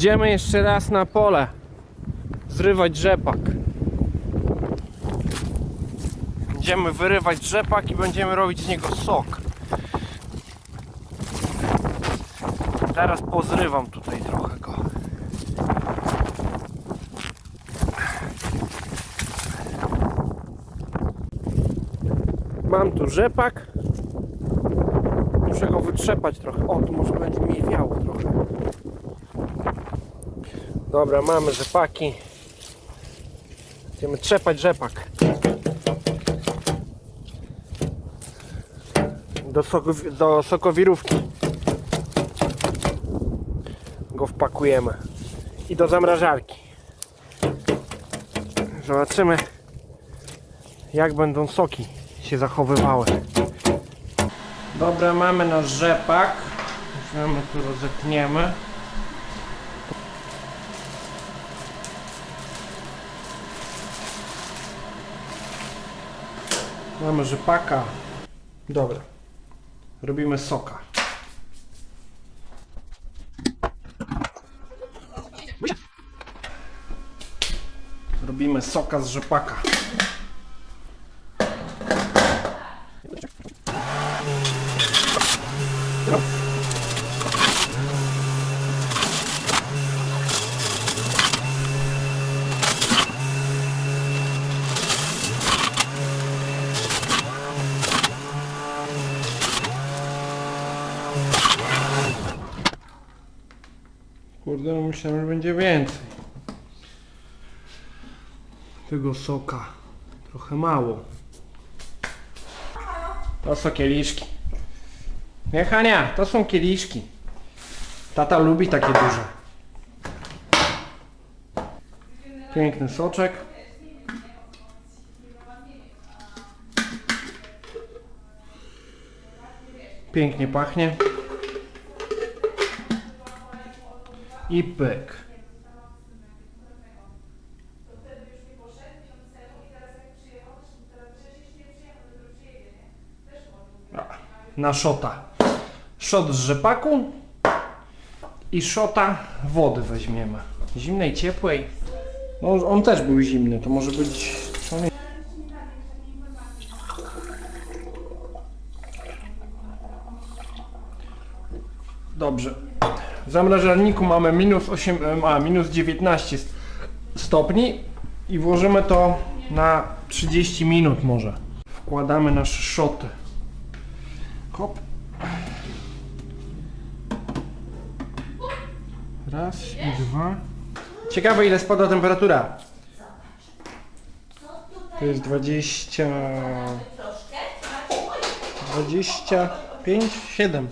Idziemy jeszcze raz na pole zrywać rzepak. Będziemy wyrywać rzepak i będziemy robić z niego sok. Teraz pozrywam tutaj trochę go. Mam tu rzepak. Muszę go wytrzepać trochę. O, tu może będzie mi wiało trochę. Dobra, mamy rzepaki. Będziemy trzepać rzepak. Do, soku, do sokowirówki go wpakujemy. I do zamrażarki. Zobaczymy jak będą soki się zachowywały. Dobra, mamy nasz rzepak. Weźmiemy tu rozetniemy. Mamy rzepaka. Dobra. Robimy soka. Robimy soka z rzepaka. Kurde, no myślałem, że będzie więcej. Tego soka. Trochę mało. To są kieliszki. Nie, Hania, to są kieliszki. Tata lubi takie duże. Piękny soczek. Pięknie pachnie. I pyk. Na szota. Szot z rzepaku i szota wody weźmiemy. Zimnej, ciepłej. No, on też był zimny, to może być. Dobrze. W zamrażalniku mamy minus 8, a minus 19 st- stopni i włożymy to na 30 minut może. Wkładamy nasze szoty. Hop. Raz i dwa. Ciekawe ile spada temperatura. To jest 20... 25, 7.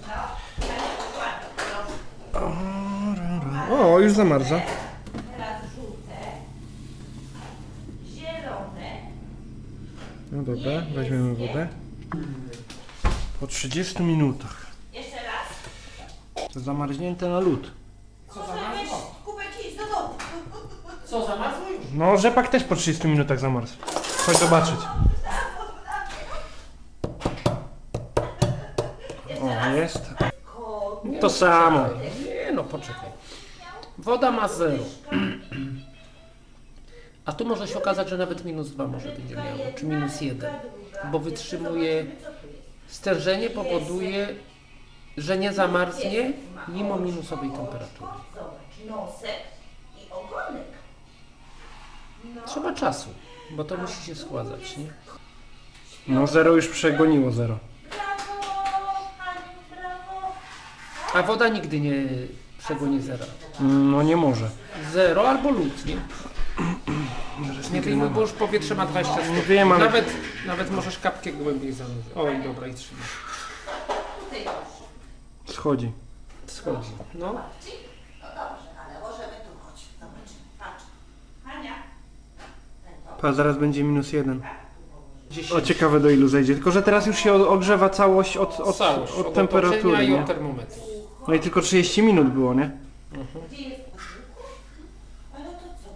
O, już zamarza. Teraz żółte, zielone, No dobra, weźmiemy wodę. Po 30 minutach. jeszcze raz. To zamarznięte na lód. Możesz kubek iść do domu. Co, zamarzło już? No, rzepak też po 30 minutach zamarzł. Chodź zobaczyć. O, jest. To samo. Nie no, poczekaj. Woda ma zero. A tu może się okazać, że nawet minus dwa może będzie miało, czy minus jeden. Bo wytrzymuje, stężenie powoduje, że nie zamarznie mimo minusowej temperatury. Zobacz, nosek i ogonek. Trzeba czasu, bo to musi się składać, nie? No, zero już przegoniło zero. Brawo, Aniu, brawo. A woda nigdy nie przegoni zera. No, nie może. Zero albo lód, nie? Nie wyjmuj, bo już powietrze ma 20 stopni. Nie wiem, ale- Nawet, nawet możesz kapkę głębiej zanurzyć. Oj, dobra, i trzymaj. Schodzi. Schodzi. No. No dobrze, ale możemy tu. Zobaczymy, patrz. Pa, zaraz będzie minus jeden. 10. O, ciekawe do ilu zejdzie. Tylko, że teraz już się o- ogrzewa całość od, od, Całość, od od temperatury, otoczenia i nie? od termometru. No i tylko 30 minut było, nie?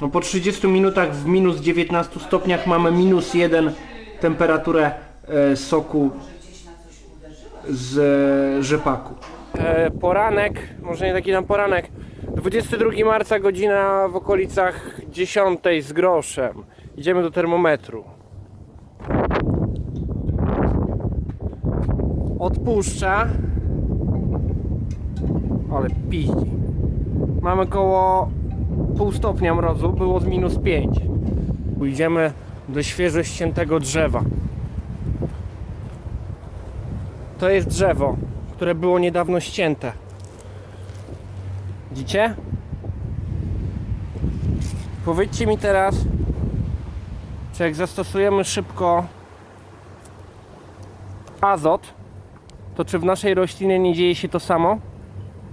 No po 30 minutach w minus 19 stopniach mamy minus 1 temperaturę e, soku z e, rzepaku. E, poranek, może nie taki nam poranek, 22 marca, godzina w okolicach 10 z groszem. Idziemy do termometru. Odpuszcza. Ale piździ. Mamy koło pół stopnia mrozu, było z minus 5. Pójdziemy do świeżo ściętego drzewa. To jest drzewo, które było niedawno ścięte. Widzicie? Powiedzcie mi teraz, czy jak zastosujemy szybko azot, to czy w naszej roślinie nie dzieje się to samo?